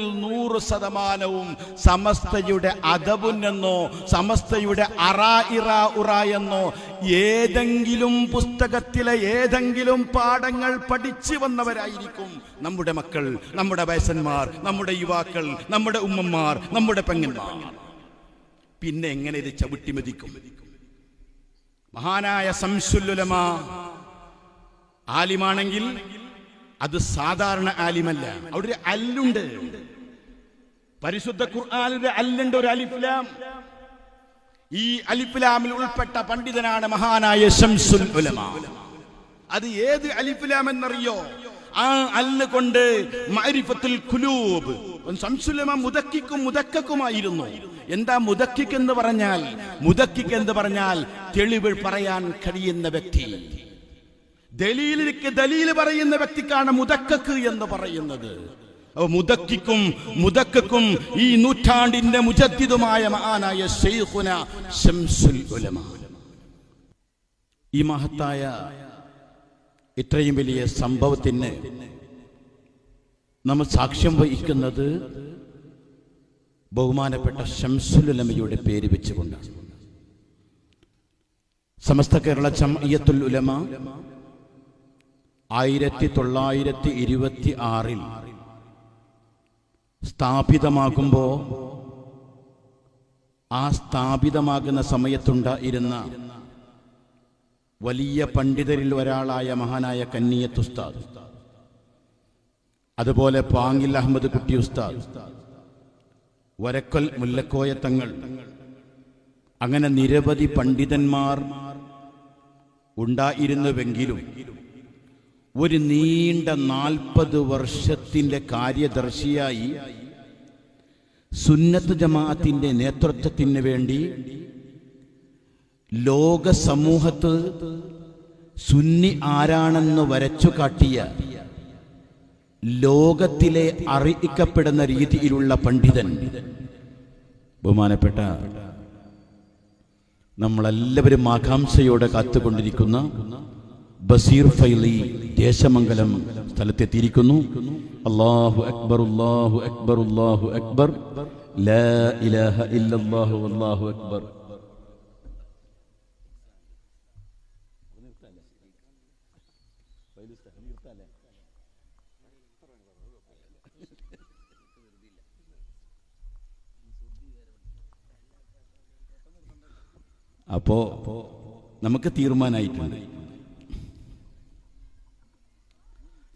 നൂറ് ശതമാനവും സമസ്തയുടെ അതപുന്നെന്നോ സമസ്തയുടെ അറ ഇറ ഉറ എന്നോ ഏതെങ്കിലും പുസ്തകത്തിലെ ഏതെങ്കിലും പാഠങ്ങൾ പഠിച്ചു വന്നവരായിരിക്കും നമ്മുടെ മക്കൾ നമ്മുടെ വയസ്സന്മാർ നമ്മുടെ യുവാക്കൾ നമ്മുടെ ഉമ്മമാർ നമ്മുടെ പെങ്ങന്മാർ. പിന്നെ എങ്ങനെ ഇത് ചവിട്ടിമതിക്കും? മഹാനായ സംസുല്ലുലമ ആലിമാണെങ്കിൽ അത് സാധാരണ ആലിമല്ല. അവിടെ ഒരു അല്ലുണ്ട്. പരിശുദ്ധ ഖുർആാനിന്റെ അല്ലുണ്ട് ഒരു അലിഫ്ലാം ഈ അലിഫ്ലാമിൽ ഉൾപ്പെട്ട പണ്ഡിതനാണ് മഹാനായ ശംസുൽ ഉലമ. അത് ഏത് അലിഫ്ലാം എന്നറിയോ? ആ അല്ല് കൊണ്ട് സംസുലമ മുദക്കിക്കും മുദക്കക്കുമായിരുന്നു. എന്താ മുതക്കിക്കെന്ന് പറഞ്ഞാൽ? മുതക്കിക്കെന്ന് പറഞ്ഞാൽ തെളിവ് പറയാൻ കഴിയുന്ന വ്യക്തി. ദലീലിക്ക് ദലീൽ പറയുന്ന വ്യക്തിക്കാണ് മുതക്കക്ക് എന്ന് പറയുന്നത്. മുതക്കിക്കും മുതക്കക്കും ഈ നൂറ്റാണ്ടിന്റെ മുജദ്ദിതുമായ മഹാനായ ഷെയ്ഖുന ശംസുൽ ഉലമ. ഈ മഹത്തായ ഇത്രയും വലിയ സംഭവത്തിന് നമ്മൾ സാക്ഷ്യം വഹിക്കുന്നത് ബഹുമാനപ്പെട്ട ഷംസുലുലമയുടെ പേര് വെച്ചുകൊണ്ടാണ്. സമസ്ത കേരള ജംഇയ്യത്തുൽ ഉലമ ആയിരത്തി തൊള്ളായിരത്തി ഇരുപത്തി ആറിൽ സ്ഥാപിതമാകുമ്പോൾ ആ സ്ഥാപിതമാകുന്ന സമയത്തുണ്ടായിരുന്ന വലിയ പണ്ഡിതരിൽ ഒരാളായ മഹാനായ കന്നിയത്ത് ഉസ്താദ് അതുപോലെ പാങ്ങിൽ അഹമ്മദ് കുട്ടി ഉസ്താദ് വരക്കൽ മുല്ലക്കോയ തങ്ങൾ അങ്ങനെ നിരവധി പണ്ഡിതന്മാർ ഉണ്ടായിരുന്നുവെങ്കിലും ഒരു നീണ്ട നാൽപ്പത് വർഷത്തിന്റെ കാര്യദർശിയായി സുന്നത്ത് ജമാഅത്തിന്റെ നേതൃത്വത്തിന് വേണ്ടി ലോക സമൂഹത്ത് സുന്നി ആരാണെന്ന് വരച്ചു കാട്ടിയ ലോകത്തിലെ അറിയിക്കപ്പെടുന്ന രീതിയിലുള്ള പണ്ഡിതൻ. ബഹുമാനപ്പെട്ട നമ്മളെല്ലാവരും ആകാംക്ഷയോടെ കാത്തുകൊണ്ടിരിക്കുന്ന ബസീർ ഫൈലി ദേശമംഗലം സ്ഥലത്തെത്തിയിരിക്കുന്നു. അള്ളാഹു അക്ബർ അള്ളാഹു അക്ബർ അള്ളാഹു അക്ബർ. ലാ ഇലാഹ ഇല്ലല്ലാഹു അല്ലാഹു അക്ബർ. അപ്പോ നമുക്ക് തീരുമാനമായിട്ടുണ്ട്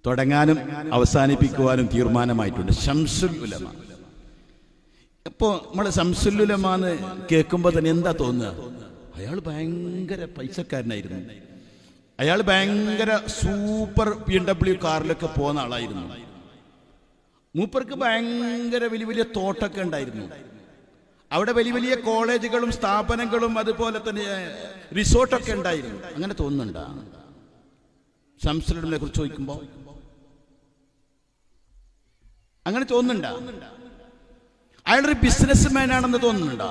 തുടങ്ങാനും അവസാനിപ്പിക്കുവാനും തീരുമാനമായിട്ടുണ്ട്. ഷംസുൽ ഉലമ ഇപ്പോ നമ്മൾ ഷംസുൽ ഉലമ എന്ന് കേൾക്കുമ്പോ തന്നെ എന്താ തോന്നുക? അയാൾ ഭയങ്കര പൈസക്കാരനായിരുന്നു. അയാൾ ഭയങ്കര സൂപ്പർ പി എം ഡബ്ല്യു കാറിലൊക്കെ പോകുന്ന ആളായിരുന്നു. മൂപ്പർക്ക് ഭയങ്കര വലിയ വലിയ തോട്ടൊക്കെ ഉണ്ടായിരുന്നു. അവിടെ വലിയ വലിയ കോളേജുകളും സ്ഥാപനങ്ങളും അതുപോലെ തന്നെ റിസോർട്ടൊക്കെ ഉണ്ടായിരുന്നു. അങ്ങനെ തോന്നുന്നുണ്ടാ? ശംസുലിനെ കുറിച്ച് ചോദിക്കുമ്പോ അങ്ങനെ തോന്നുന്നുണ്ടോ? അയാളൊരു ബിസിനസ് മാൻ ആണെന്ന് തോന്നുന്നുണ്ടോ?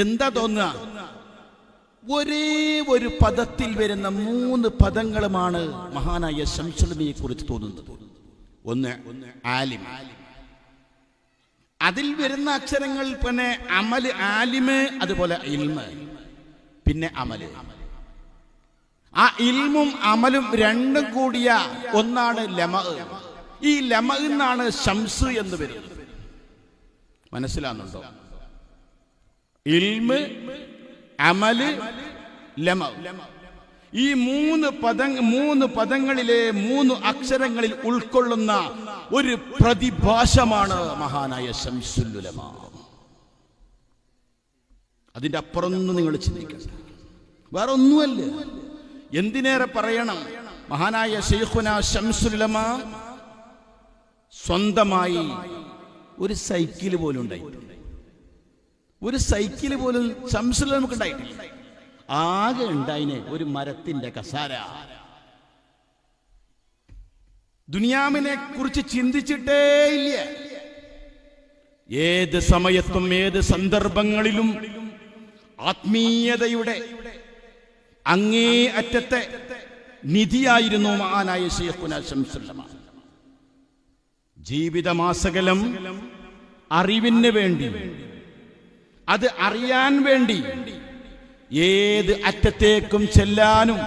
എന്താ തോന്നുക? ഒരേ ഒരു പദത്തിൽ വരുന്ന മൂന്ന് പദങ്ങളുമാണ് മഹാനായ ശംസുലമിയെ കുറിച്ച് തോന്നുന്നത്. ഒന്ന് ആലിം. അതിൽ വരുന്ന അക്ഷരങ്ങൾ പിന്നെ അമൽ ആലിമ് അതുപോലെ ഇൽമ്. പിന്നെ അമൽ. ആ ഇൽമും അമലും രണ്ടും കൂടിയ ഒന്നാണ് ലമ. ഈ ലമ ഷംസ് എന്ന് വരുന്നത്. മനസ്സിലാകുന്നുണ്ടോ? ഇൽമ് അമൽ ലമ. ഈ മൂന്ന് പദ മൂന്ന് പദങ്ങളിലെ മൂന്ന് അക്ഷരങ്ങളിൽ ഉൾക്കൊള്ളുന്ന ഒരു പ്രതിഭാസമാണ് മഹാനായ ശംസുല്ലുലമ അതിന്റെ അപ്പുറമൊന്നും നിങ്ങൾ ചിന്തിക്കണം വേറെ ഒന്നുമല്ല എന്തിനേറെ പറയണം? മഹാനായ ഷെയ്ഖുന ശംസുലമ സ്വന്തമായി ഒരു സൈക്കിൾ പോലും ഉണ്ടായിട്ടുണ്ട് ഒരു സൈക്കിൾ പോലും ശംസുല നമുക്ക് ഉണ്ടായിട്ടില്ല ആകെ ഉണ്ടായിനെ ഒരു മരത്തിന്റെ കസാര. ദുനിയാമിനെ കുറിച്ച് ചിന്തിച്ചിട്ടേ ഇല്ല. ഏത് സമയത്തും ഏത് സന്ദർഭങ്ങളിലും ആത്മീയതയുടെ അങ്ങേ അറ്റത്തെ നിധിയായിരുന്നു മഹാനായ ശ്രീ ശംസുല്ലമ ജീവിതമാസകലം അറിവിന് വേണ്ടി. അത് അറിയാൻ വേണ്ടി. ഏത് അറ്റത്തേക്കും ചെല്ലാനും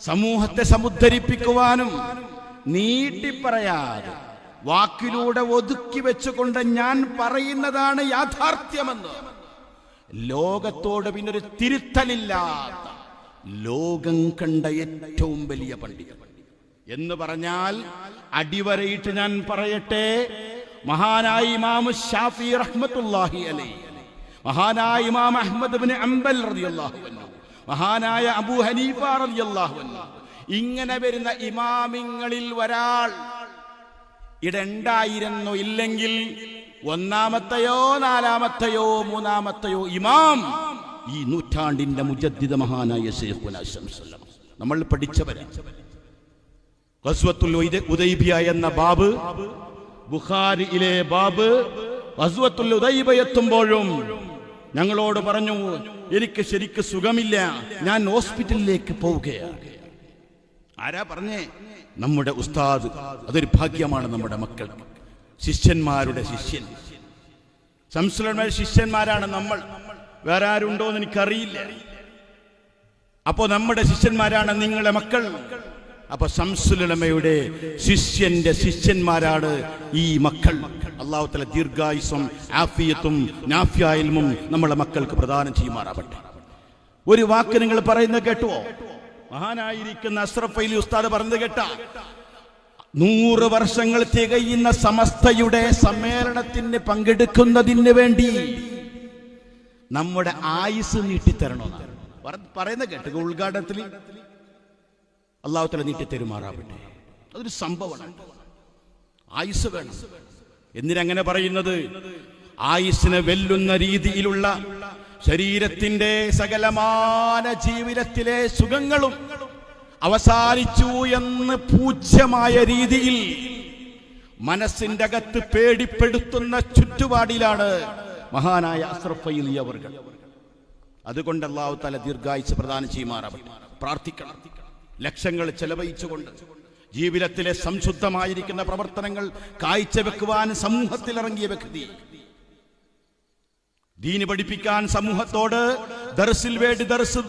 സമൂഹത്തെ സമുദ്ധരിപ്പിക്കുവാനും നീട്ടിപ്പറയാതെ വാക്കിലൂടെ ഒതുക്കി വെച്ചുകൊണ്ട് ഞാൻ പറയുന്നതാണ് യാഥാർത്ഥ്യമെന്ന്. ലോകത്തോട് പിന്നൊരു തിരുത്തലില്ലാത്ത ലോകം കണ്ട ഏറ്റവും വലിയ പണ്ഡിതൻ. എന്ന് പറഞ്ഞാൽ അടിവരയിട്ട് ഞാൻ പറയട്ടെ. മഹാനായ ഇമാം ഷാഫി റഹ്മത്തുല്ലാഹി അലൈ മഹാനായ ഇമാം അഹമ്മദ് ബിൻ അംബൽ റളിയല്ലാഹു അൻഹു. മഹാനായ അബൂ ഹനീഫ റളിയല്ലാഹു അൻഹു. ഇങ്ങനെ വരുന്ന ഇമാമിങ്ങളിൽ ഒരാൾ ഇടണ്ടായിരുന്നു ഇല്ലെങ്കിൽ ഒന്നാമത്തെയോ നാലാമത്തെയോ മൂന്നാമത്തെയോ ഇമാം ഈ നൂറ്റാണ്ടിന്റെ മുജദ്ദിദ മഹാനായ ശൈഖുന സല്ലം നമ്മൾ പഠിച്ചവരാണ്. ഖസ്വത്തുൽ ഉദൈബിയ എന്ന ബാബ് ബുഖാരിയിലെ ബാബ് ഖസ്വത്തുൽ ഉദൈബ എത്തുമ്പോഴും ഞങ്ങളോട് പറഞ്ഞു എനിക്ക് ശരിക്ക് സുഖമില്ല ഞാൻ ഹോസ്പിറ്റലിലേക്ക് പോവുകയാണ്. ആരാ പറഞ്ഞേ? നമ്മുടെ ഉസ്താദ് അതൊരു ഭാഗ്യമാണ് നമ്മുടെ മക്കൾ. ശിഷ്യന്മാരുടെ ശിഷ്യൻ. സംസ്കൃതമായ ശിഷ്യന്മാരാണ് നമ്മൾ. വേറെ ആരുണ്ടോ എന്ന് എനിക്കറിയില്ല. അപ്പോ നമ്മുടെ ശിഷ്യന്മാരാണ് നിങ്ങളുടെ മക്കൾ. അപ്പൊ സംസുലമയുടെ ശിഷ്യന്റെ ശിഷ്യന്മാരാണ് ഈ മക്കൾ. അള്ളാഹുത്തല ദീർഘായുസും ആഫിയത്തും നാഫ്യായിൽമും നമ്മളെ മക്കൾക്ക് പ്രദാനം ചെയ്യുമാറാവട്ടെ. ഒരു വാക്ക് നിങ്ങൾ പറയുന്നത് കേട്ടുവോ? മഹാനായിരിക്കുന്ന അഷ്റഫ് അലി ഉസ്താദ് പറഞ്ഞത് കേട്ട. നൂറ് വർഷങ്ങൾ തികയുന്ന സമസ്തയുടെ സമ്മേളനത്തിന് പങ്കെടുക്കുന്നതിന് വേണ്ടി നമ്മുടെ ആയുസ് നീട്ടിത്തരണമെന്നാണ് പറ- പറയുന്ന കേട്ടു ഉദ്ഘാടനത്തിൽ. അള്ളാഹു തല നീട്ടിത്തരുമാറാവട്ടെ അതൊരു സംഭവമാണ്. ആയുസ് വേണം. എന്തിനങ്ങനെ പറയുന്നത്? ആയുസിനെ വെല്ലുന്ന രീതിയിലുള്ള ശരീരത്തിന്റെ സകലമാന ജീവിതത്തിലെ സുഖങ്ങളും അവസാനിച്ചു എന്ന് പൂജ്യമായ രീതിയിൽ മനസ്സിന്റെ അകത്ത് പേടിപ്പെടുത്തുന്ന ചുറ്റുപാടിലാണ് മഹാനായ അസ്രഫയിൽ അവർ. അതുകൊണ്ട് അള്ളാഹു തല ദീർഘായുസ് പ്രദാനം ചെയ്യുമാറാവട്ടെ. പ്രാർത്ഥിക്കണം. ലക്ഷങ്ങൾ ചെലവഴിച്ചുകൊണ്ട് ജീവിതത്തിലെ സംശുദ്ധമായിരിക്കുന്ന പ്രവർത്തനങ്ങൾ കാഴ്ചവെക്കുവാൻ സമൂഹത്തിൽ ഇറങ്ങിയ വ്യക്തി. ദീന് പഠിപ്പിക്കാൻ സമൂഹത്തോട് ദർസിൽ വേണ്ടി ദർസ്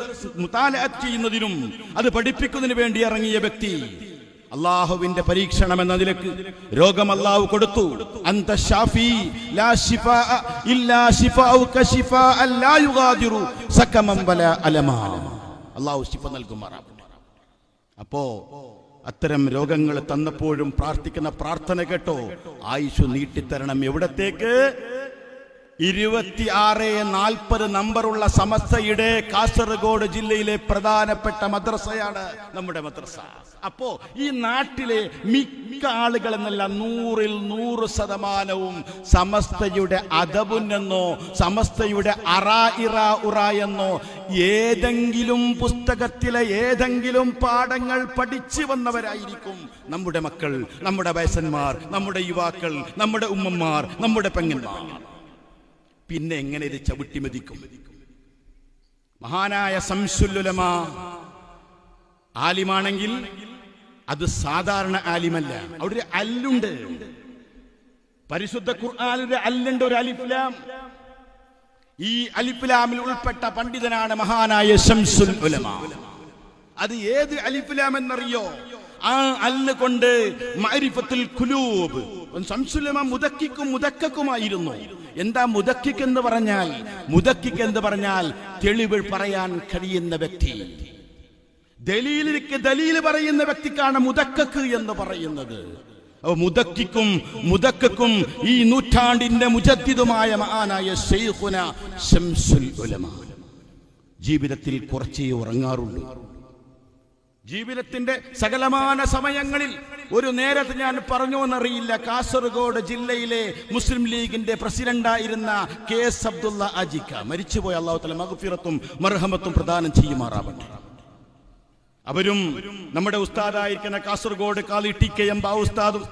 ചെയ്യുന്നതിനും അത് പഠിപ്പിക്കുന്നതിന് വേണ്ടി ഇറങ്ങിയ വ്യക്തി. അള്ളാഹുവിന്റെ പരീക്ഷണം എന്ന നിലയ്ക്ക് രോഗം അള്ളാഹു കൊടുത്തു. അന്ത ഷാഫി ലാ ശിഫാ ഇല്ലാ ശിഫാഉക ശിഫാഅൻ ലാ യുഗാദിറു സകമം വല അലമാ. അള്ളാഹു ശിഫ നൽകുമാറാവട്ടെ. അപ്പോ അത്തരം രോഗങ്ങൾ തന്നപ്പോഴും പ്രാർത്ഥിക്കുന്ന പ്രാർത്ഥന കേട്ടോ. ആയുഷ് നീട്ടിത്തരണം എവിടത്തേക്ക്? ഇരുപത്തിയാറ് നാൽപ്പത് നമ്പറുള്ള സമസ്തയുടെ കാസർഗോഡ് ജില്ലയിലെ പ്രധാനപ്പെട്ട മദ്രസയാണ് നമ്മുടെ മദ്രസ. അപ്പോ ഈ നാട്ടിലെ മിക്ക ആളുകൾ എന്നല്ല നൂറിൽ നൂറ് ശതമാനവും സമസ്തയുടെ അദബുനെന്നോ സമസ്തയുടെ അറ ഇറ ഉറ എന്നോ ഏതെങ്കിലും പുസ്തകത്തിലെ ഏതെങ്കിലും പാഠങ്ങൾ പഠിച്ചു വന്നവരായിരിക്കും നമ്മുടെ മക്കൾ നമ്മുടെ വയസ്സന്മാർ നമ്മുടെ യുവാക്കൾ നമ്മുടെ ഉമ്മമാർ നമ്മുടെ പെങ്ങന്മാർ. പിന്നെ എങ്ങനെ ഇത് ചവിട്ടി മതിക്കും മഹാനായ സംസുല്ലുലമ ആലിമാണെങ്കിൽ അത് സാധാരണ ആലിമല്ല. അവിടെ ഒരു അല്ലുണ്ട്. പരിശുദ്ധ ഖുർആാനൊരു അല്ലുണ്ട് ഒരു അലിഫ്ലാം ഈ അലിഫ്ലാമിൽ ഉൾപ്പെട്ട പണ്ഡിതനാണ് മഹാനായ ശംസുൽ ഉലമ അത് ഏത് അലിഫ്ലാം എന്നറിയോ ആ അല്ല് കൊണ്ട് മഅരിഫത്തുൽ ഖുലൂബ്. സംസുലമ മുതക്കിക്കും മുതക്കക്കുമായിരുന്നു. എന്താ മുതക്കിക്ക് എന്ന് പറഞ്ഞാൽ? മുതക്കിക്ക് എന്ന് പറഞ്ഞാൽ തെളിവ് പറയാൻ കഴിയുന്ന വ്യക്തി. ദലീലിക്ക് ദലീൽ പറയുന്ന വ്യക്തിക്കാണ് മുതക്കക്ക് എന്ന് പറയുന്നത്. മുതക്കിക്കും മുതക്കക്കും ഈ നൂറ്റാണ്ടിന്റെ മുജദ്ദിതുമായ മഹാനായ ശൈഖുന ശംസുൽ ഉലമ. ജീവിതത്തിൽ കുറച്ചേ ഉറങ്ങാറുള്ളൂ. ജീവിതത്തിന്റെ സകലമാന സമയങ്ങളിൽ ഒരു നേരത്തെ ഞാൻ പറഞ്ഞു എന്നറിയില്ല കാസർഗോഡ് ജില്ലയിലെ മുസ്ലിം ലീഗിന്റെ പ്രസിഡന്റായിരുന്ന കെ എസ് അബ്ദുള്ള അജിക്ക മരിച്ചുപോയ അള്ളാഹു തല മഹഫിറത്തും മർഹമത്തും പ്രദാനം ചെയ്യുമാറാവട്ടെ. അവരും നമ്മുടെ ഉസ്താദായിരിക്കുന്ന കാസർഗോഡ് കാലി ടി കെ എം ബാ ഉസ്താദും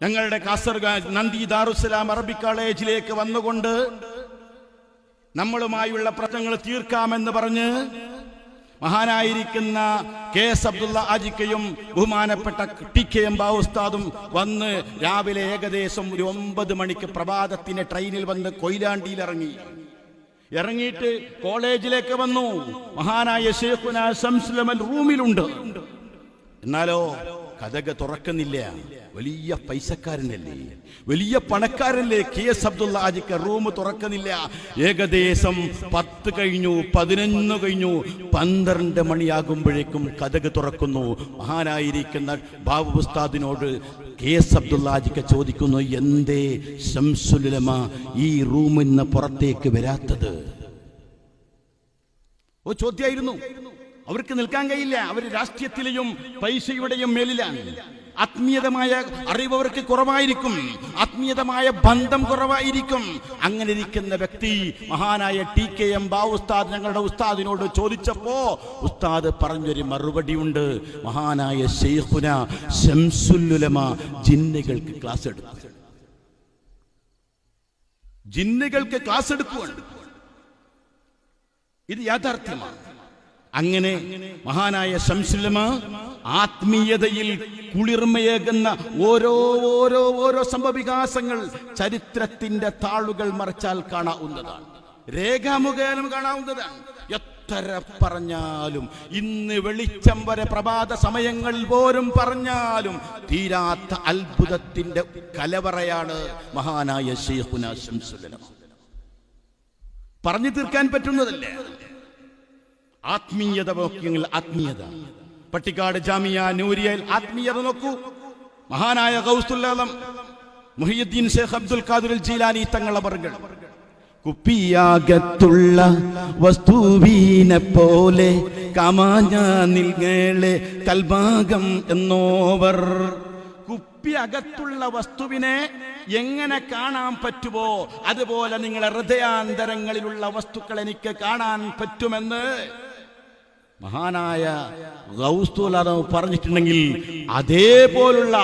ഞങ്ങളുടെ കാസർഗോഡ് നന്ദി ദാറുസലാം അറബി കോളേജിലേക്ക് വന്നുകൊണ്ട് നമ്മളുമായുള്ള പ്രശ്നങ്ങൾ തീർക്കാമെന്ന് പറഞ്ഞ് മഹാനായിരിക്കുന്ന കെ എസ് അബ്ദുള്ള ആജിക്കയും ബഹുമാനപ്പെട്ട ടി കെ എം ബാവുസ്താദും വന്ന് രാവിലെ ഏകദേശം ഒരു ഒമ്പത് മണിക്ക് പ്രഭാതത്തിന് ട്രെയിനിൽ വന്ന് കൊയിലാണ്ടിയിൽ ഇറങ്ങി ഇറങ്ങിയിട്ട് കോളേജിലേക്ക് വന്നു. മഹാനായ ശംസുലമൽ റൂമിലുണ്ട്. എന്നാലോ കഥക തുറക്കുന്നില്ല. വലിയ പൈസക്കാരനല്ലേ? വലിയ പണക്കാരല്ലേ കെ എസ് അബ്ദുള്ള ആജിക്ക് റൂം തുറക്കുന്നില്ല. ഏകദേശം പത്ത് കഴിഞ്ഞു പതിനൊന്ന് കഴിഞ്ഞു പന്ത്രണ്ട് മണിയാകുമ്പോഴേക്കും കഥക് തുറക്കുന്നു. മഹാനായിരിക്കുന്ന ബാബു ഉസ്താദിനോട് കെ എസ് അബ്ദുള്ള ആജിക്ക് ചോദിക്കുന്നു എന്തേ ശംസുലമ ഈ റൂമിൽ നിന്ന് പുറത്തേക്ക് വരാത്തത്? ഓ ചോദ്യമായിരുന്നു. അവർക്ക് നിൽക്കാൻ കഴിയില്ല. അവർ രാഷ്ട്രീയത്തിലെയും പൈസയുടെയും മേലിലാണ്. ആത്മീയതമായ അറിവ് അവർക്ക് കുറവായിരിക്കും. ആത്മീയതമായ ബന്ധം കുറവായിരിക്കും. അങ്ങനെ ഇരിക്കുന്ന വ്യക്തി മഹാനായ ടി കെ എം ബാ ഉസ്താദ് ഞങ്ങളുടെ ഉസ്താദിനോട് ചോദിച്ചപ്പോ ഉസ്താദ് പറഞ്ഞൊരു മറുപടി ഉണ്ട്. മഹാനായ ഷെയ്ഖുന ശംസുല്ലുലമ ജിന്നുകൾക്ക് ക്ലാസ് എടുക്കും ജിന്നുകൾക്ക് ക്ലാസ് എടുക്കുവാണ്. ഇത് യാഥാർത്ഥ്യമാണ്. അങ്ങനെ മഹാനായ ശംസുലമ ആത്മീയതയിൽ കുളിർമയേകുന്ന ഓരോ ഓരോ ഓരോ സംഭവികാസങ്ങൾ ചരിത്രത്തിന്റെ താളുകൾ മറിച്ചാൽ കാണാവുന്നതാണ്. രേഖാമുഖേനം കാണാവുന്നതാണ്. എത്ര പറഞ്ഞാലും ഇന്ന് വെളിച്ചം വരെ പ്രഭാത സമയങ്ങൾ പോലും പറഞ്ഞാലും തീരാത്ത അത്ഭുതത്തിന്റെ കലവറയാണ് മഹാനായ ഷെയ്ഖുന ശംസുലമ. പറഞ്ഞു തീർക്കാൻ പറ്റുന്നതല്ലേ? ആത്മീയത നോക്കിയെങ്കിൽ ആത്മീയത. പട്ടിക്കാട് ജാമിയ നൂരിയയിൽ ആത്മീയത നോക്കൂ. മഹാനായ ഗൗസുല്ലാലം മുഹിയുദ്ദീൻ ഷേഖ് അബ്ദുൽ ഖാദുൽ ജീലാനി പറഞ്ഞു കുപ്പിയാകത്തുള്ള വസ്തുവീനെ പോലെ കമാഞ്ഞ നിൽങ്ങളെ കൽഭാഗം എന്നോവർ. കുപ്പി അകത്തുള്ള വസ്തുവിനെ എങ്ങനെ കാണാൻ പറ്റുമോ അതുപോലെ നിങ്ങളെ ഹൃദയാന്തരങ്ങളിലുള്ള വസ്തുക്കൾ എനിക്ക് കാണാൻ പറ്റുമെന്ന് മഹാനായ ഗൗസ്തുലാദവ് പറഞ്ഞിട്ടുണ്ടെങ്കിൽ അതേപോലുള്ള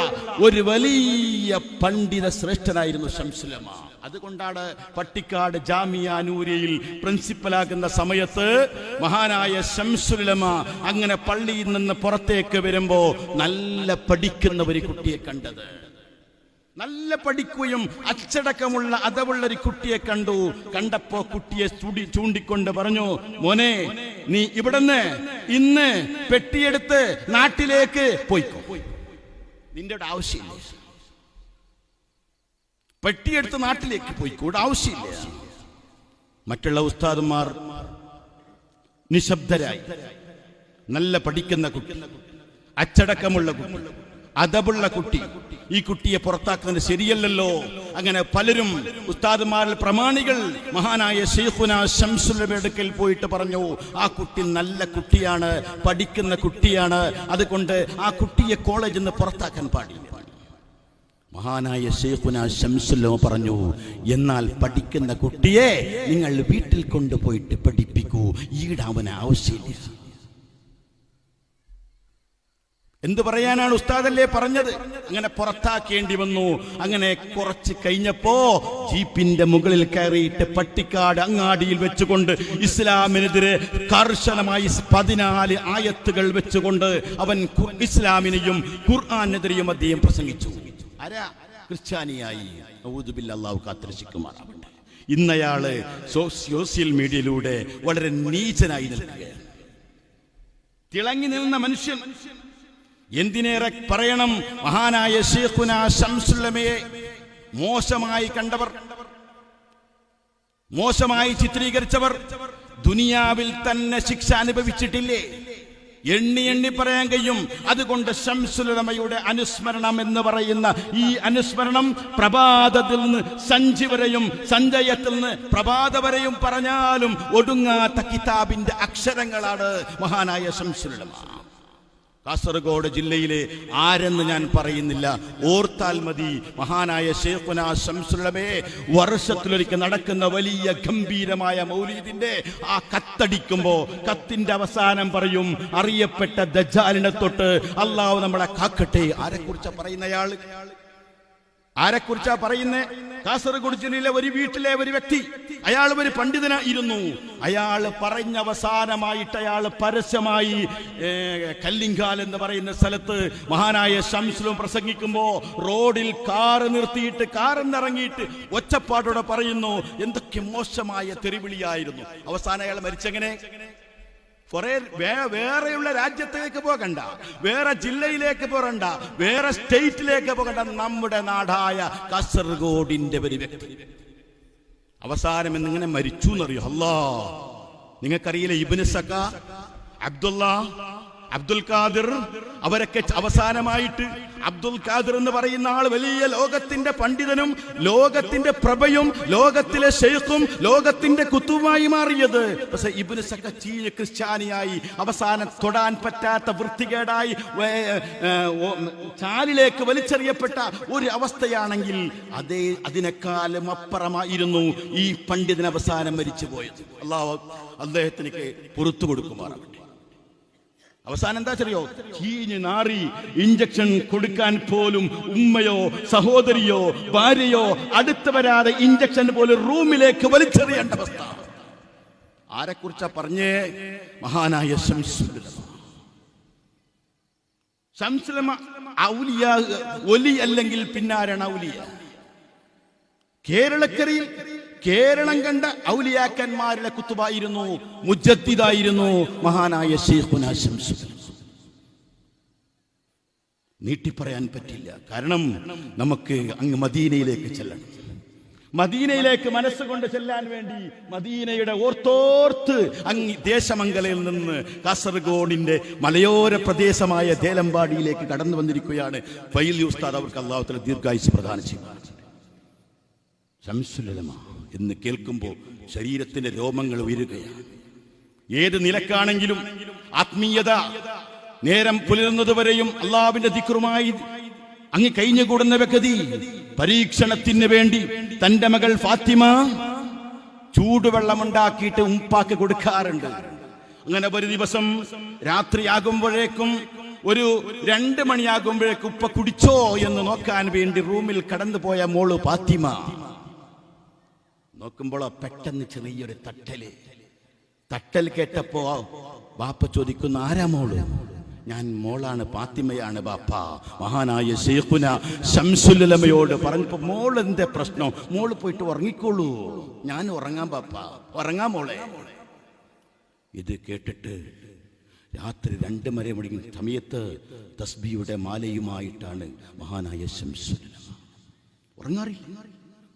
ഒരു വലിയ പണ്ഡിത ശ്രേഷ്ഠനായിരുന്നു ശംസുലമ. അതുകൊണ്ടാണ് പട്ടിക്കാട് ജാമിയ നൂരിയിൽ പ്രിൻസിപ്പലാകുന്ന സമയത്ത് മഹാനായ ശംസുലമ അങ്ങനെ പള്ളിയിൽ നിന്ന് പുറത്തേക്ക് വരുമ്പോ നല്ല പഠിക്കുന്ന ഒരു കുട്ടിയെ കണ്ടത്. നല്ല പഠിക്കുകയും അച്ചടക്കമുള്ള അതവുള്ള ഒരു കുട്ടിയെ കണ്ടു. കണ്ടപ്പോ കുട്ടിയെ ചൂണ്ടി ചൂണ്ടിക്കൊണ്ട് പറഞ്ഞു മോനെ നീ ഇവിടുന്ന് ഇന്ന് പെട്ടിയെടുത്ത് നാട്ടിലേക്ക് പോയിക്കോ. നിന്റെ ഇവിടെ ആവശ്യമില്ല. പെട്ടിയെടുത്ത് നാട്ടിലേക്ക് പോയിക്കോ. ആവശ്യമില്ല. മറ്റുള്ള ഉസ്താദന്മാർ നിശബ്ദരായി. നല്ല പഠിക്കുന്ന കുട്ടി. അച്ചടക്കമുള്ള കുട്ടി. അതവുള്ള കുട്ടി. ഈ കുട്ടിയെ പുറത്താക്കുന്നത് ശരിയല്ലല്ലോ. അങ്ങനെ പലരും ഉസ്താദുമാരിൽ പ്രമാണികൾ മഹാനായ ഷെയ്ഖുന ശംസുലടുക്കൽ പോയിട്ട് പറഞ്ഞു ആ കുട്ടി നല്ല കുട്ടിയാണ് പഠിക്കുന്ന കുട്ടിയാണ്. അതുകൊണ്ട് ആ കുട്ടിയെ കോളേജിൽ നിന്ന് പുറത്താക്കാൻ പാടില്ല. മഹാനായ ഷെയ്ഖുന ശംസുല്ലോ പറഞ്ഞു എന്നാൽ പഠിക്കുന്ന കുട്ടിയെ നിങ്ങൾ വീട്ടിൽ കൊണ്ടുപോയിട്ട് പഠിപ്പിക്കൂ. ഈടാവന ആവശ്യമില്ല. എന്തു പറയാനാണ് ഉസ്താദല്ലേ പറഞ്ഞത്? അങ്ങനെ പുറത്താക്കേണ്ടി വന്നു. അങ്ങനെ കുറച്ച് കഴിഞ്ഞപ്പോ ജീപ്പിന്റെ മുകളിൽ കയറിയിട്ട് പട്ടിക്കാട് അങ്ങാടിയിൽ വെച്ചുകൊണ്ട് ഇസ്ലാമിനെതിരെ കർശനമായി പതിനാല് ആയത്തുകൾ വെച്ചുകൊണ്ട് അവൻ ഇസ്ലാമിനെയും ഖുർആാനെതിരെയും അദ്ദേഹം പ്രസംഗിച്ചു. ആരാ? ക്രിസ്ത്യാനിയായി. കാത്തിരക്ഷിക്കുമാറാവട്ടെ. ഇന്നയാൾ സോഷ്യൽ മീഡിയയിലൂടെ വളരെ നീചനായി നിൽക്കുകയാണ്. തിളങ്ങി നിന്ന മനുഷ്യൻ എന്തിനേറെ പറയണം? മഹാനായ ഷേഖുന ശംസുല്ലമയെ മോശമായി കണ്ടവർ മോശമായി ചിത്രീകരിച്ചവർ ദുനിയാവിൽ തന്നെ ശിക്ഷ അനുഭവിച്ചിട്ടില്ലേ? എണ്ണി എണ്ണി പറയാൻ കഴിയും. അതുകൊണ്ട് ശംസുലമയുടെ അനുസ്മരണം എന്ന് പറയുന്ന ഈ അനുസ്മരണം പ്രഭാതത്തിൽ നിന്ന് സഞ്ചി വരെയും സഞ്ചയത്തിൽ നിന്ന് പ്രഭാത വരെയും പറഞ്ഞാലും ഒടുങ്ങാത്ത കിതാബിന്റെ അക്ഷരങ്ങളാണ് മഹാനായ ശംസുലമ കാസർഗോഡ് ജില്ലയിലെ ആരെന്ന് ഞാൻ പറയുന്നില്ല. ഓർത്താൽ മതി മഹാനായ ഷേഖുന ശംസുലമേ വർഷത്തിലൊരിക്കൽ നടക്കുന്ന വലിയ ഗംഭീരമായ മൗലീദിന്റെ ആ കത്തടിക്കുമ്പോ കത്തിന്റെ അവസാനം പറയും അറിയപ്പെട്ട ദജാലിനെ തൊട്ട് അള്ളാഹു നമ്മളെ കാക്കട്ടെ ആരെക്കുറിച്ച് പറയുന്നയാൾ ആരെക്കുറിച്ചാ പറയുന്നേ? കാസർഗോഡ് ജില്ലയിലെ ഒരു വീട്ടിലെ ഒരു വ്യക്തി അയാൾ ഒരു പണ്ഡിതനായിരുന്നു അയാൾ പറഞ്ഞ അവസാനമായിട്ട് അയാൾ പരസ്യമായി കല്ലിങ്കാൽ എന്ന് പറയുന്ന സ്ഥലത്ത് മഹാനായ ശംസിലും പ്രസംഗിക്കുമ്പോ റോഡിൽ കാറ് നിർത്തിയിട്ട് കാറിന്നിറങ്ങിയിട്ട് ഒച്ചപ്പാട്ടോടെ പറയുന്നു എന്തൊക്കെ മോശമായ തെറിവിളിയായിരുന്നു. അവസാനം അയാൾ മരിച്ചെങ്ങനെ? കുറെ വേറെയുള്ള രാജ്യത്തേക്ക് പോകണ്ട വേറെ ജില്ലയിലേക്ക് പോകണ്ട വേറെ സ്റ്റേറ്റിലേക്ക് പോകണ്ട നമ്മുടെ നാടായ കാസർഗോഡിന്റെ ഒരു വ്യക്തി. അവസാനം എന്നിങ്ങനെ മരിച്ചു എന്നറിയോ? അല്ലാ നിങ്ങൾക്കറിയില്ല ഇബിന് സക്ക അബ്ദുള്ള? അബ്ദുൽ ഖാദിർ അവരൊക്കെ അവസാനമായിട്ട് അബ്ദുൽ ഖാദിർ എന്ന് പറയുന്ന ആൾ വലിയ ലോകത്തിന്റെ പണ്ഡിതനും ലോകത്തിന്റെ പ്രഭയും ലോകത്തിലെ ഷെയ്ഖും ലോകത്തിന്റെ കുത്തുമായി മാറിയത്. പക്ഷെ ഇബിന് സക്ക ക്രിസ്ത്യാനിയായി. അവസാനം തൊടാൻ പറ്റാത്ത വൃത്തികേടായി ചാലിലേക്ക് വലിച്ചെറിയപ്പെട്ട ഒരു അവസ്ഥയാണെങ്കിൽ അതേ അതിനേക്കാളും അപ്പുറമായിരുന്നു ഈ പണ്ഡിതൻ അവസാനം മരിച്ചു പോയത് അള്ളാഹു അദ്ദേഹത്തിനൊക്കെ പുറത്തു കൊടുക്കുമാറാവട്ടെ അവസാനം എന്താ ചെറിയോ? ചീഞ്ഞ് നാറി ഇഞ്ചക്ഷൻ കൊടുക്കാൻ പോലും ഉമ്മയോ സഹോദരിയോ ഭാര്യയോ അടുത്ത് വരാതെ ഇഞ്ചക്ഷൻ പോലും റൂമിലേക്ക് വലിച്ചെറിയേണ്ട അവസ്ഥ. ആരെ കുറിച്ചാ പറഞ്ഞേ? മഹാനായ ശംസുലമ. ഔലിയ അല്ലെങ്കിൽ പിന്നാരാണ് ഔലിയ. കേരളക്കരയിൽ കേരളം കണ്ട ഔലിയാക്കന്മാരുടെ കുത്തുബായിരുന്നു മുജദ്ദിദായിരുന്നു മഹാനായ ഷെയ്ഖുന നീട്ടിപ്പറയാൻ പറ്റില്ല. കാരണം നമുക്ക് അങ്ങ് മദീനയിലേക്ക് ചെല്ലണം. മദീനയിലേക്ക് മനസ്സുകൊണ്ട് ചെല്ലാൻ വേണ്ടി മദീനയുടെ ഓർത്തോർത്ത് അങ്ങ് ദേശമംഗലയിൽ നിന്ന് കാസർഗോഡിന്റെ മലയോര പ്രദേശമായ ദേലമ്പാടിയിലേക്ക് കടന്നു വന്നിരിക്കുകയാണ്. ഫൈൽ ഉസ്താദ് അവർക്ക് അള്ളാഹുത്തല ദീർഘായുസ് പ്രധാനം ചെയ്യുന്നത് ശംസുലമ എന്ന് കേൾക്കുമ്പോൾ ശരീരത്തിന്റെ രോമങ്ങൾ ഉയരുകയാണ്. ഏത് നിലക്കാണെങ്കിലും ആത്മീയത നേരം പുലരുന്നത് വരെയും അള്ളാവിന്റെ ദിക്റുമായി അങ്ങ് കഴിഞ്ഞുകൂടുന്ന വ്യക്തി പരീക്ഷണത്തിന് വേണ്ടി തന്റെ മകൾ ഫാത്തിമ ചൂടുവെള്ളമുണ്ടാക്കിയിട്ട് ഉപ്പാക്ക് കൊടുക്കാറുണ്ട്. അങ്ങനെ ഒരു ദിവസം രാത്രിയാകുമ്പോഴേക്കും ഒരു രണ്ട് മണിയാകുമ്പോഴേക്കും ഉപ്പ കുടിച്ചോ എന്ന് നോക്കാൻ വേണ്ടി റൂമിൽ കടന്നു പോയ മോൾ ഫാത്തിമ. നോക്കുമ്പോൾ പെട്ടെന്ന് ചെറിയൊരു തട്ടൽ. തട്ടൽ കേട്ടപ്പോ ബാപ്പ ചോദിക്കുന്ന ആരാ മോൾ? ഞാൻ മോളാണ് പാത്തിമയാണ് ബാപ്പ. മഹാനായ ഷെയ്ഖുന ശംസുലമയോട് പറഞ്ഞപ്പോ മോൾ എന്തേ പ്രശ്നം? മോൾ പോയിട്ട് ഉറങ്ങിക്കോളൂ. ഞാൻ ഉറങ്ങാം ബാപ്പ. ഉറങ്ങാം മോളെ. ഇത് കേട്ടിട്ട് രാത്രി രണ്ട് മര മണി സമയത്ത് തസ്ബിയുടെ മാലയുമായിട്ടാണ് മഹാനായ ശംസുലമ ഉറങ്ങാറില്ല.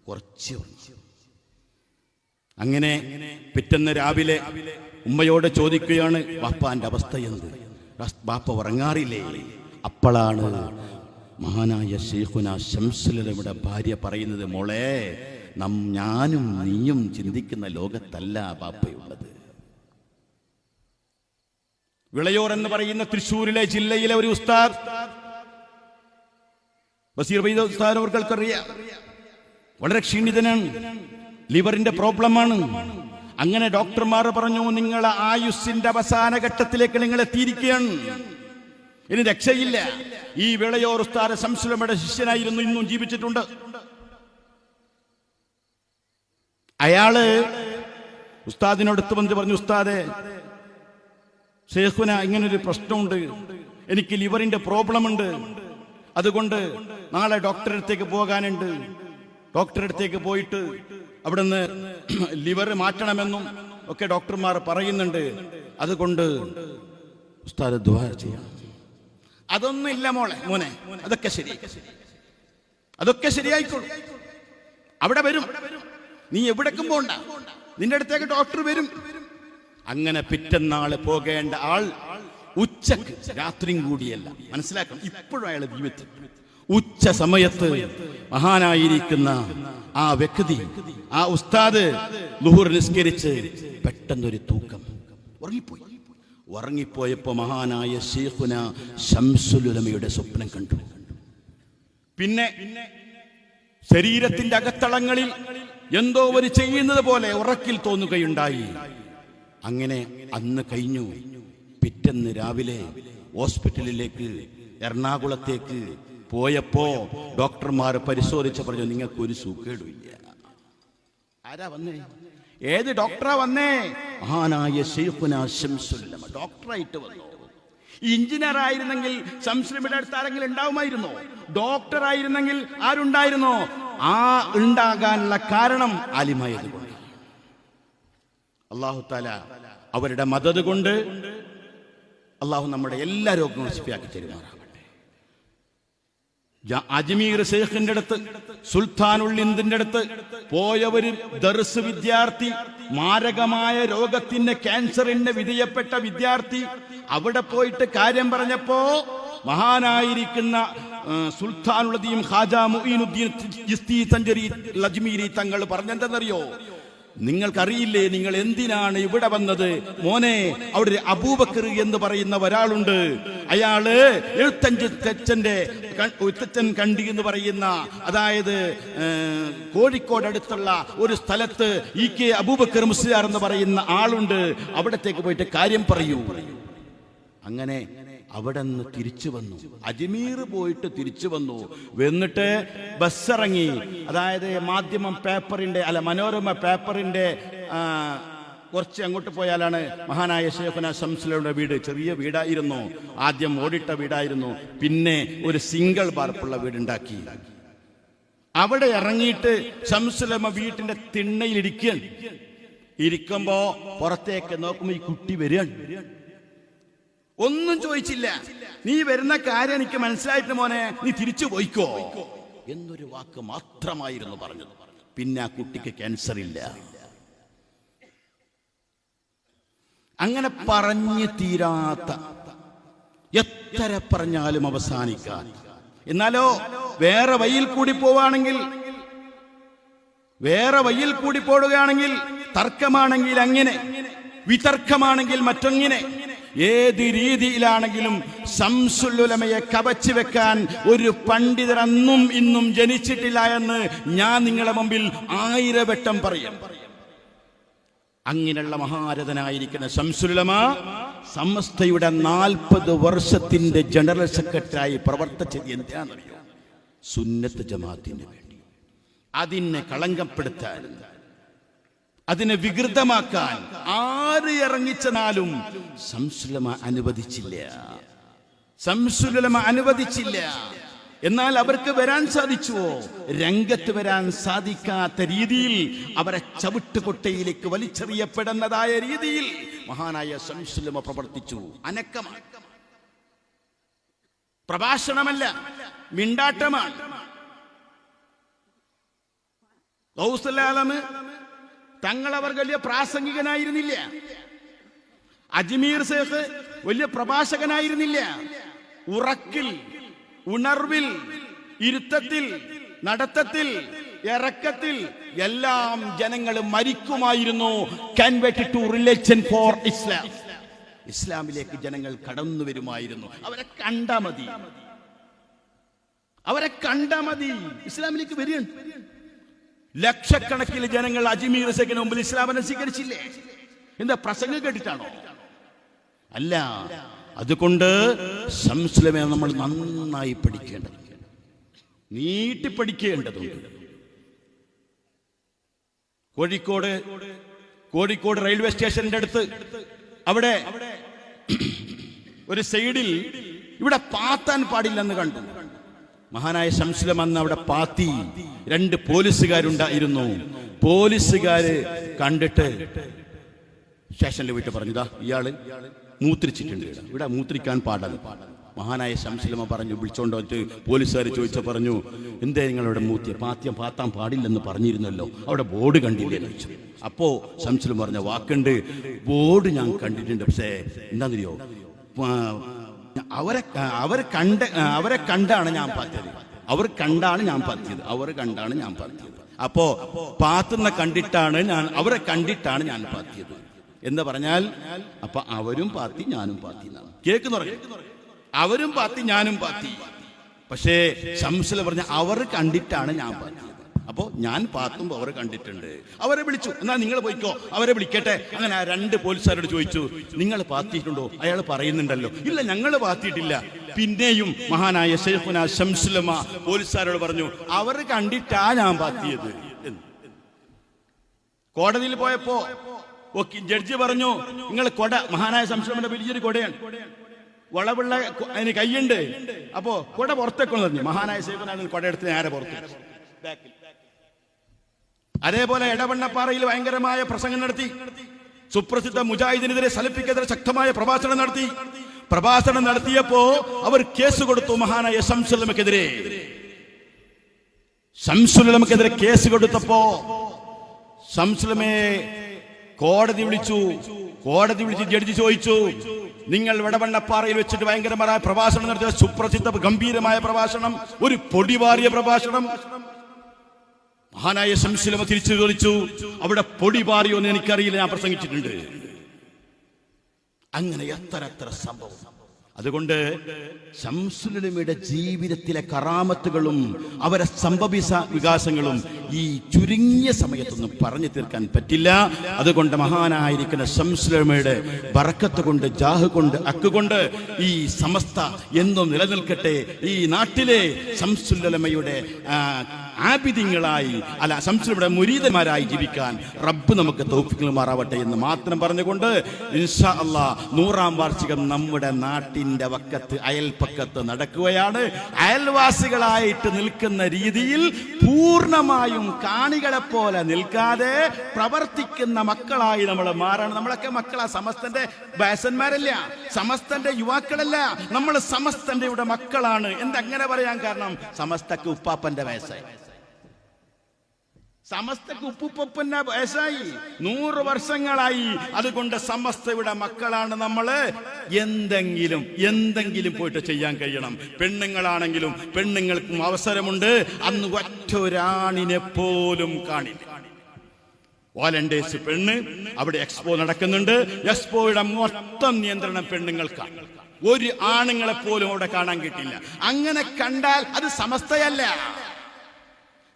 കുറച്ച് ഉറങ്ങി. അങ്ങനെ പിറ്റന്ന് രാവിലെ ഉമ്മയോട് ചോദിക്കുകയാണ് ബാപ്പാന്റെ അവസ്ഥ എന്ത്? ബാപ്പ ഉറങ്ങാറില്ലേ? അപ്പോഴാണ് മഹാനായ ഷെയ്ഖുന ശംസുലയുടെ ഭാര്യ പറയുന്നത് മോളെ നം ഞാനും നീയും ചിന്തിക്കുന്ന ലോകത്തല്ല ബാപ്പയുള്ളത്. വിളയോർ എന്ന് പറയുന്ന തൃശ്ശൂരിലെ ജില്ലയിലെ ഒരു ഉസ്താദ്. ബസീർ ഉസ്താദ് അവർക്കറിയാം വളരെ ക്ഷീണിതനാണ്. ലിവറിന്റെ പ്രോബ്ലമാണ്. അങ്ങനെ ഡോക്ടർമാർ പറഞ്ഞു നിങ്ങൾ ആയുസ്സിന്റെ അവസാന ഘട്ടത്തിലേക്ക് നിങ്ങൾ എത്തിയിരിക്കുകയാണ്. ഇനി രക്ഷയില്ല. ഈ വിളയോർ ഉസ്താര സംസുലമയുടെ ശിഷ്യനായിരുന്നു ഇന്നും ജീവിച്ചിട്ടുണ്ട്. അയാൾ ഉസ്താദിനടുത്ത് വന്ന് പറഞ്ഞു ഉസ്താദെ ഷേഖുന ഇങ്ങനൊരു പ്രശ്നമുണ്ട്. എനിക്ക് ലിവറിന്റെ പ്രോബ്ലം ഉണ്ട് അതുകൊണ്ട് നാളെ ഡോക്ടറെ അടുത്തേക്ക് പോകാനുണ്ട്. ഡോക്ടറെ അടുത്തേക്ക് പോയിട്ട് അവിടുന്ന് ലിവർ മാറ്റണമെന്നും ഒക്കെ ഡോക്ടർമാർ പറയുന്നുണ്ട്. അതുകൊണ്ട് ഉസ്താദ് അതൊന്നും ഇല്ല മോളെ മോനെ. അതൊക്കെ ശരി. അതൊക്കെ ശരിയായിക്കോളും. അവിടെ വരും. നീ എവിടേക്കും പോണ്ട. നിന്റെ അടുത്തേക്ക് ഡോക്ടർ വരും. അങ്ങനെ പിറ്റന്നാൾ പോകേണ്ട ആൾ ഉച്ചയ്ക്ക് രാത്രിയും കൂടിയല്ല. മനസ്സിലാക്കണം? ഇപ്പോഴും അയാൾ ജീവിതത്തിൽ ഉച്ച സമയത്ത് മഹാനായിരിക്കുന്ന ആ വ്യക്തി ആ ഉസ്താദ് ലുഹുർ നിസ്കരിച്ച് പെട്ടെന്നൊരു തൂക്കം. ഉറങ്ങിപ്പോയി. ഉറങ്ങിപ്പോയപ്പോ മഹാനായ ഷെയ്ഖുന ശംസുലുലമയുടെ സ്വപ്നം കണ്ടു. പിന്നെ ശരീരത്തിന്റെ അകത്തളങ്ങളിൽ എന്തോ ഒരു ചെയ്യുന്നത് പോലെ ഉറക്കിൽ തോന്നുകയുണ്ടായി. അങ്ങനെ അന്ന് കഴിഞ്ഞു. പിറ്റന്ന് രാവിലെ ഹോസ്പിറ്റലിലേക്ക് എറണാകുളത്തേക്ക് പോയപ്പോ ഡോക്ടർമാർ പരിശോധിച്ച് പറഞ്ഞു നിങ്ങൾക്ക് ഒരു സുഖേടുമില്ല ആരാ വന്നേ? ഏത് ഡോക്ടറാ വന്നേ? മഹാനായ ശംസുല്ലമ. ഡോക്ടറായിട്ട് വന്നു? എഞ്ചിനീയർ ആയിരുന്നെങ്കിൽ സംശ്രമിയുടെ അടുത്ത് ആരെങ്കിലും ഉണ്ടാവുമായിരുന്നോ? ഡോക്ടർ ആയിരുന്നെങ്കിൽ ആരുണ്ടായിരുന്നോ? ആ ഉണ്ടാകാനുള്ള കാരണം ആലിമായതുകൊണ്ട് അള്ളാഹു താല അവരുടെ മദത് കൊണ്ട് അള്ളാഹു നമ്മുടെ എല്ലാ രോഗങ്ങളും ശിപ്പിയാക്കി തരുമാറാകട്ടെ ജ- അജ്മീർ ഷെയ്ഖിന്റെ അടുത്ത് സുൽത്താനുൽ ഇന്ദിന്റെ അടുത്ത് പോയവര് ദർസ് വിദ്യാർത്ഥി മാരകമായ രോഗത്തിന് ക്യാൻസറിന് വിധേയപ്പെട്ട വിദ്യാർത്ഥി. അവിടെ പോയിട്ട് കാര്യം പറഞ്ഞപ്പോ മഹാനായിരിക്കുന്ന ആ, സുൽത്താനുള്ളതീം ഖാജാ മുഈനുദ്ദീൻ തങ്ങൾ പറഞ്ഞെന്തെന്നറിയോ? നിങ്ങൾക്കറിയില്ലേ നിങ്ങൾ എന്തിനാണ് ഇവിടെ വന്നത്? മോനെ അവിടെ അബൂബക്കർ എന്ന് പറയുന്ന ഒരാളുണ്ട്. അയാൾ എഴുത്തഞ്ച് തെച്ചന്റെ ഉത്തച്ഛൻ കണ്ടി എന്ന് പറയുന്ന അതായത് കോഴിക്കോട് അടുത്തുള്ള ഒരു സ്ഥലത്ത് ഇ കെ അബൂബക്കർ മുസ്ലിയാർ എന്ന് പറയുന്ന ആളുണ്ട്. അവിടത്തേക്ക് പോയിട്ട് കാര്യം പറയൂ. അങ്ങനെ അവിടെ നിന്ന് തിരിച്ചു വന്നു. അജ്മീർ പോയിട്ട് തിരിച്ചു വന്നു. വന്നിട്ട് ബസ്സിറങ്ങി അതായത് മാധ്യമം പേപ്പറിന്റെ അല്ല മനോരമ പേപ്പറിന്റെ കുറച്ച് അങ്ങോട്ട് പോയാലാണ് മഹാനായ ശേഖന ശംസലയുടെ വീട് ചെറിയ വീടായിരുന്നു. ആദ്യം ഓടിട്ട വീടായിരുന്നു. പിന്നെ ഒരു സിംഗിൾ ബാർപ്പുള്ള വീടുണ്ടാക്കി. അവിടെ ഇറങ്ങിയിട്ട് ശംസുലമ വീട്ടിന്റെ തിണ്ണയിൽ ഇരിക്കുകയാണ്. ഇരിക്കുമ്പോ പുറത്തേക്ക് നോക്കുമ്പോ ഈ കുട്ടി വരികയാണ്. ഒന്നും ചോദിച്ചില്ല. നീ വരുന്ന കാര്യം എനിക്ക് മനസ്സിലായിട്ട് മോനെ. നീ തിരിച്ചു പോയിക്കോ. എന്നൊരു വാക്ക് മാത്രമായിരുന്നു പറഞ്ഞത്. പിന്നെ ആ കുട്ടിക്ക് ക്യാൻസർ ഇല്ല. അങ്ങനെ പറഞ്ഞു തീരാത്ത എത്ര പറഞ്ഞാലും അവസാനിക്കാൻ എന്നാലോ വേറെ വഴിയിൽ കൂടി പോവാണെങ്കിൽ വേറെ വഴിയിൽ കൂടി പോടുകയാണെങ്കിൽ തർക്കമാണെങ്കിൽ അങ്ങനെ വിതർക്കമാണെങ്കിൽ മറ്റൊങ്ങനെ ഏത് രീതിയിലാണെങ്കിലും സംസുല്ലുലമയെ കവച്ചു വെക്കാൻ ഒരു പണ്ഡിതർ അന്നും ഇന്നും ജനിച്ചിട്ടില്ല എന്ന് ഞാൻ നിങ്ങളുടെ മുമ്പിൽ ആയിരവട്ടം പറയും. അങ്ങനെയുള്ള മഹാരഥനായിരിക്കുന്ന ശംസുലമ സമസ്തയുടെ നാൽപ്പത് വർഷത്തിന്റെ ജനറൽ സെക്രട്ടറിയായി പ്രവർത്തിച്ചത് എന്താണെന്നറിയോ? സുന്നത്ത് ജമാഅത്തിന് വേണ്ടി. അതിനെ കളങ്കപ്പെടുത്താൻ. അതിനെ വികൃതമാക്കാൻ ആര് ഇറങ്ങിച്ചെന്നാലും സംസുലമ അനുവദിച്ചില്ല. സംസുലമ അനുവദിച്ചില്ല. എന്നാൽ അവർക്ക് വരാൻ സാധിച്ചുവോ? രംഗത്ത് വരാൻ സാധിക്കാത്ത രീതിയിൽ അവരെ ചവിട്ടുകൊട്ടയിലേക്ക് വലിച്ചെറിയപ്പെടുന്നതായ രീതിയിൽ മഹാനായ സംസുലമ പ്രവർത്തിച്ചു. അനക്കമാണ് പ്രഭാഷണമല്ല മിണ്ടാട്ടമാണ്. ഗൗസുല്ലാലമ് തങ്ങൾ അവർ വലിയ പ്രാസംഗികനായിരുന്നില്ല. അജ്മീർ സേഖ് വലിയ പ്രഭാഷകനായിരുന്നില്ല. ഉറക്കിൽ ഉണർവിൽ ഇരുത്തത്തിൽ നടത്തത്തിൽ ഇറക്കത്തിൽ എല്ലാം ജനങ്ങൾ മരിക്കുമായിരുന്നു. ടു റിലേഷൻ ഫോർ ഇസ്ലാം ഇസ്ലാമിലേക്ക് ജനങ്ങൾ കടന്നു വരുമായിരുന്നു. അവരെ കണ്ടാ മതി. അവരെ കണ്ടാ മതി. ഇസ്ലാമിലേക്ക് വരികയാണ്. ലക്ഷക്കണക്കിന് ജനങ്ങൾ അജ്മീർ സേഖിന് മുമ്പിൽ ഇസ്ലാമിനെ സ്വീകരിച്ചില്ലേ? എന്താ പ്രസംഗം കേട്ടിട്ടാണോ? അല്ല അതുകൊണ്ട് സംസ്ലമെ നമ്മൾ നന്നായി പഠിക്കേണ്ടത്. നീട്ടി പഠിക്കേണ്ടതുണ്ട്. കോഴിക്കോട് കോഴിക്കോട് റെയിൽവേ സ്റ്റേഷന്റെ അടുത്ത് അവിടെ ഒരു സൈഡിൽ ഇവിടെ പാത്താൻ പാടില്ലെന്ന് കണ്ടു. മഹാനായ ശംസുലം അന്ന് അവിടെ പാത്തി രണ്ട് പോലീസുകാരുണ്ടായിരുന്നു. പോലീസുകാര് കണ്ടിട്ട് സ്റ്റേഷനിൽ പോയിട്ട് പറഞ്ഞതാ ഇയാൾ മൂത്രിച്ചിട്ടുണ്ട് ഇവിടെ. മൂത്രിക്കാൻ പാടാണ്. മഹാനായ ശംസുലമ പറഞ്ഞു വിളിച്ചോണ്ട് വന്നിട്ട് പോലീസുകാർ ചോദിച്ച പറഞ്ഞു എന്തേ നിങ്ങളവിടെ മൂത്തിയ പാത്യം പാത്താൻ പാടില്ലെന്ന് പറഞ്ഞിരുന്നല്ലോ. അവിടെ ബോർഡ് കണ്ടില്ലേ? എന്ന് അപ്പോ ശംസുലം പറഞ്ഞ വാക്കുണ്ട് ബോർഡ് ഞാൻ കണ്ടിട്ടുണ്ട്. പക്ഷേ എന്താണെന്നറിയോ അവരെ അവരെ കണ്ട് അവരെ കണ്ടാണ് ഞാൻ പാത്തിയത്. അവർ കണ്ടാണ് ഞാൻ പാത്തിയത്. അവർ കണ്ടാണ് ഞാൻ പാത്തിയത്. അപ്പോ പാത്തുന്ന കണ്ടിട്ടാണ് ഞാൻ അവരെ കണ്ടിട്ടാണ് ഞാൻ പാത്തിയത്. എന്ന് പറഞ്ഞാൽ അപ്പൊ അവരും പാത്തി ഞാനും പാത്തി എന്നാണ്. കേൾക്കുന്നു അവരും പാത്തി ഞാനും പാത്തി. പക്ഷേ ശംസല പറഞ്ഞ അവർ കണ്ടിട്ടാണ് ഞാൻ പാത്തിയത്. അപ്പോ ഞാൻ പാത്തുമ്പോ അവരെ കണ്ടിട്ടുണ്ട്. അവരെ വിളിച്ചു. എന്നാ നിങ്ങൾ പോയിക്കോ. അവരെ വിളിക്കട്ടെ. അങ്ങനെ ആ രണ്ട് പോലീസുകാരോട് ചോദിച്ചു. നിങ്ങൾ പാത്തിയിട്ടുണ്ടോ? അയാൾ പറയുന്നുണ്ടല്ലോ. ഇല്ല ഞങ്ങൾ പാത്തിയിട്ടില്ല. പിന്നെയും മഹാനായ ഷെയ്ഖുന ശംസുലമ പോലീസുകാരോട് പറഞ്ഞു അവർ കണ്ടിട്ടാ ഞാൻ പാത്തിയത്. എന്ന്. കോടതിയിൽ പോയപ്പോ ജഡ്ജി പറഞ്ഞു നിങ്ങൾ കൊട മഹാനായ സംശയത്തിന്റെ വലിയൊരു കൊടയാണ്. വളവുള്ള അതിന് കൈയുണ്ട്. അപ്പോ കൊട പുറത്തേക്കൊന്ന് പറഞ്ഞു മഹാനായ സേവനാണ് കൊടയെടുത്ത് നേരെ പുറത്തു. ബാക്കിൽ. അതേപോലെ എടവണ്ണപ്പാറയിൽ ഭയങ്കരമായ പ്രസംഗം നടത്തി. സുപ്രസിദ്ധ മുജാഹിദിനെതിരെ സലഫിക്കെതിരെ ശക്തമായ പ്രഭാഷണം നടത്തി. പ്രഭാഷണം നടത്തിയപ്പോ അവർ കേസ് കൊടുത്തു മഹാനായ ശംസുലമക്കെതിരെ. ശംസുലമക്കെതിരെ കേസ് കൊടുത്തപ്പോ ശംസുലമയെ കോടതി വിളിച്ചു. കോടതി വിളിച്ച് ജഡ്ജി ചോദിച്ചു. നിങ്ങൾ വടവണ്ണപ്പാറയിൽ വെച്ചിട്ട് ഭയങ്കരമായ പ്രഭാഷണം നടത്തിയ സുപ്രസിദ്ധ ഗംഭീരമായ പ്രഭാഷണം ഒരു പൊടിവാറിയ പ്രഭാഷണം മഹാനായ ശംശിലമ തിരിച്ചു ചോദിച്ചു അവിടെ പൊടി പാറിയോ എന്ന് എനിക്കറിയില്ല ഞാൻ പ്രസംഗിച്ചിട്ടുണ്ട്. അങ്ങനെ എത്ര എത്ര സംഭവം. അതുകൊണ്ട് ശംസുലമയുടെ ജീവിതത്തിലെ കറാമത്തുകളും അവരെ സംഭവിച്ച വികാസങ്ങളും ഈ ചുരുങ്ങിയ സമയത്തൊന്നും പറഞ്ഞു തീർക്കാൻ പറ്റില്ല. അതുകൊണ്ട് മഹാനായിരിക്കുന്ന ശംസുലമയുടെ വറക്കത്ത് കൊണ്ട് ജാഹ് കൊണ്ട് അക്കുകൊണ്ട് ഈ സമസ്ത എന്നും നിലനിൽക്കട്ടെ. ഈ നാട്ടിലെ ശംസുലമയുടെ ആപിതിങ്ങളായി അല്ല ശംസുലമയുടെ മുരീതന്മാരായി ജീവിക്കാൻ റബ്ബ് നമുക്ക് തൗഫിക്കുമാറാവട്ടെ എന്ന് മാത്രം പറഞ്ഞുകൊണ്ട് ഇൻഷാ അല്ലാ നൂറാം വാർഷികം നമ്മുടെ നാട്ടിന്റെ വക്കത്ത് അയൽപ്പക്കത്ത് നടക്കുകയാണ്. അയൽവാസികളായിട്ട് നിൽക്കുന്ന രീതിയിൽ പൂർണമായും കാണികളെ പോലെ നിൽക്കാതെ പ്രവർത്തിക്കുന്ന മക്കളായി നമ്മൾ മാറണം. നമ്മളൊക്കെ മക്കളാ സമസ്തന്റെ വയസ്സന്മാരല്ല സമസ്തന്റെ യുവാക്കളല്ല. നമ്മൾ സമസ്തന്റെ ഇവിടെ മക്കളാണ്. എന്തങ്ങനെ പറയാൻ കാരണം? സമസ്തക്ക് ഉപ്പാപ്പന്റെ വയസ്സായി. സമസ്തക്ക് ഉപ്പുപ്പപ്പന്ന വയസ്സായി. നൂറ് വർഷങ്ങളായി. അതുകൊണ്ട് സമസ്തയുടെ മക്കളാണ് നമ്മൾ. എന്തെങ്കിലും എന്തെങ്കിലും പോയിട്ട് ചെയ്യാൻ കഴിയണം. പെണ്ണുങ്ങളാണെങ്കിലും പെണ്ണുങ്ങൾക്കും അവസരമുണ്ട്. അന്ന് ഒറ്റൊരാണിനെ പോലും കാണില്ല. വാലന്റേഴ്സ് പെണ്ണ് അവിടെ എക്സ്പോ നടക്കുന്നുണ്ട്. എക്സ്പോയുടെ മൊത്തം നിയന്ത്രണം പെണ്ണുങ്ങൾക്കാണ്. ഒരു ആണുങ്ങളെ പോലും അവിടെ കാണാൻ കിട്ടില്ല. അങ്ങനെ കണ്ടാൽ അത് സമസ്തയല്ല.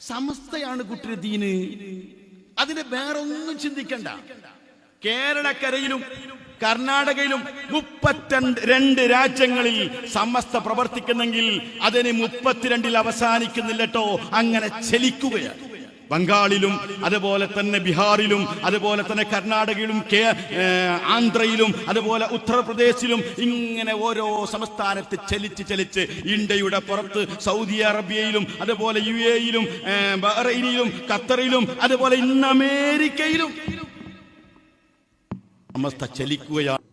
സമസ്തയാണ് കുട്ടിയുടെ ദീന്. അതിന് വേറെ ഒന്നും ചിന്തിക്കണ്ട. കേരളക്കരയിലും കർണാടകയിലും മുപ്പത്തിരണ്ട് രണ്ട് രാജ്യങ്ങളിൽ സമസ്ത പ്രവർത്തിക്കുന്നെങ്കിൽ അതിന് മുപ്പത്തിരണ്ടിൽ അവസാനിക്കുന്നില്ലട്ടോ അങ്ങനെ ചലിക്കുകയാണ്. ബംഗാളിലും അതുപോലെ തന്നെ ബീഹാറിലും അതുപോലെ തന്നെ കർണാടകയിലും കേ ആന്ധ്രയിലും അതുപോലെ ഉത്തർപ്രദേശിലും ഇങ്ങനെ ഓരോ സംസ്ഥാനത്ത് ചലിച്ച് ചലിച്ച് ഇന്ത്യയുടെ പുറത്ത് സൗദി അറേബ്യയിലും അതുപോലെ യു എയിലും ബഹ്റൈനിലും ഖത്തറിലും അതുപോലെ ഇന്ന് അമേരിക്കയിലും സമസ്ത ചലിക്കുകയാണ്.